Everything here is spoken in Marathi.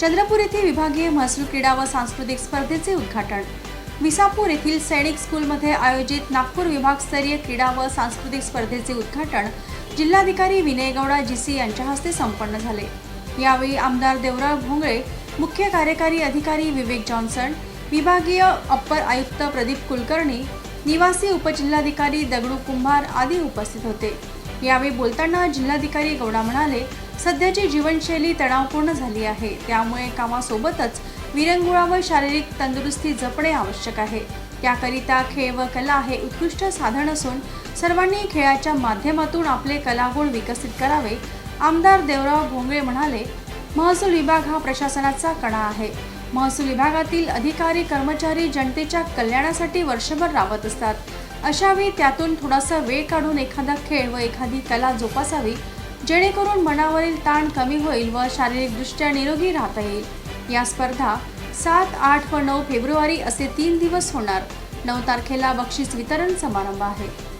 चंद्रपूर येथे विभागीय महसूल क्रीडा व सांस्कृतिक स्पर्धेचे उद्घाटन. विसापूर येथील सैनिक स्कूलमध्ये आयोजित नागपूर विभागस्तरीय क्रीडा व सांस्कृतिक स्पर्धेचे उद्घाटन जिल्हाधिकारी विनय गौडा यांच्या हस्ते संपन्न झाले. यावेळी आमदार देवराव भोंगळे मुख्य कार्यकारी अधिकारी विवेक जॉन्सन विभागीय अप्पर आयुक्त प्रदीप कुलकर्णी निवासी उपजिल्हाधिकारी दगडू कुंभार आदी उपस्थित होते. यावेळी बोलताना जिल्हाधिकारी गौडा म्हणाले सध्याची जीवनशैली तणावपूर्ण झाली आहे. त्यामुळे कामासोबतच विरंगुळा व शारीरिक तंदुरुस्ती जपणे आवश्यक आहे. त्याकरिता खेळ व कला हे उत्कृष्ट साधन असून सर्वांनी खेळाच्या माध्यमातून आपले कलागुण विकसित करावे. आमदार देवराव भोंगळे म्हणाले महसूल विभाग हा प्रशासनाचा कणा आहे. महसूल विभागातील अधिकारी कर्मचारी जनतेच्या कल्याणासाठी वर्षभर राबत असतात. अशावेळी त्यातून थोडासा वेळ काढून एखादा खेळ व एखादी कला जोपासावी जेणेकरून मनावरील ताण कमी होईल व शारीरिकदृष्ट्या निरोगी राहता येईल. या स्पर्धा सात आठ व नऊ फेब्रुवारी असे तीन दिवस होणार. नऊ तारखेला बक्षीस वितरण समारंभ आहे.